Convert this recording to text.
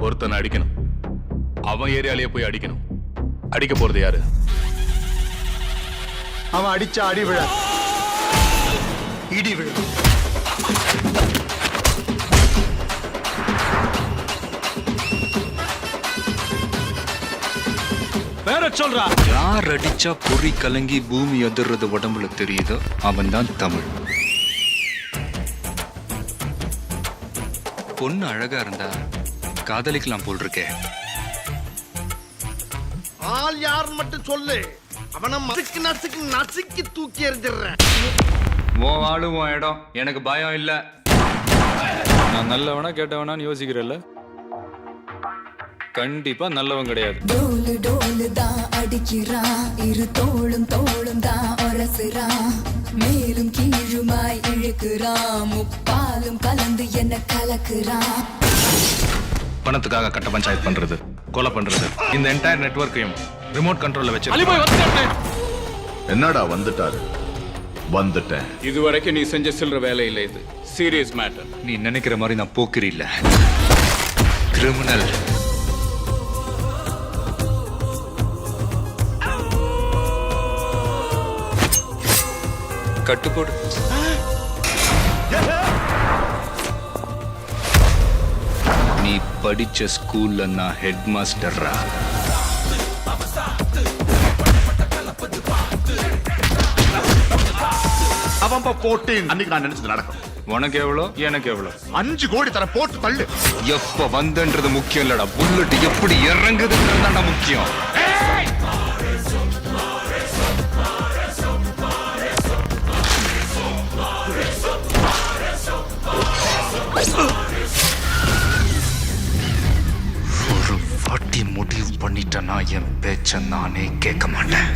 ஒருத்தனை அடிக்கணும். அவன் ஏரியாலேயே போய் அடிக்கணும். அடிக்க போறது யாரு? அவன் அடிச்சா அடி விழ. இடி விழ. வேற சொல்றா. யார் அடிச்சா பொறி கலங்கி பூமி அதிர்றது உடம்புல தெரியுதோ அவன் தான் தமிழ். பொண்ணு அழகா இருந்தா காதலிக்கலாம் போல் இருக்கே ஆள் யாருன்னு மட்டும் சொல்லு. அவனை நசுக்கு நசுக்கு நசுக்கி தூக்கி எறிஞ்சிடுறேன். ஓ ஆளு உன் இடம். எனக்கு பயம் இல்ல. நான் நல்லவனா கேட்டவனான்னு யோசிக்கிறல்ல. கண்டிப்பா நல்லவன் கிடையாது. டோலு டோலு தான் அடிக்கிறான். இரு தோளும் தோளும் தான் ஒரசுறான் மேலும் கீழுமாய் இழுக்கிறான். முப்பாலும் கலந்து என்ன கலக்குறான். பணத்துக்காக கட்ட பஞ்சாயத்து பண்றது கொலை பண்றது. இந்த என்டையர் நெட்வொர்க்கையும் ரிமோட் கண்ட்ரோல்ல வச்சு என்னடா வந்துட்டாரு? வந்துட்டேன். இதுவரைக்கும் நீ செஞ்ச சில்லற வேலை இல்லை இது. சீரியஸ் மேட்டர் நீ நினைக்கிற மாதிரி நான் போக்கிரி இல்ல. கிரிமினல் கட்டுப்போடு. நீ படிச்ச ஸ்கூல்ல நான் ஹெட் மாஸ்டர்ரா அவன் போட்டு அன்னைக்கு நான் நினைச்சது நடக்கும் உனக்கு எவ்வளோ எனக்கு எவ்வளோ அஞ்சு கோடி தர போட்டு தள்ளு எப்ப வந்தன்றது முக்கியம் இல்லடா புல்லட் எப்படி இறங்குதுன்றது தான்டா முக்கியம் ஒரு வாட்டி முடிவு பண்ணிட்டேன்னா என் பேச்ச நானே கேட்க மாட்டேன்.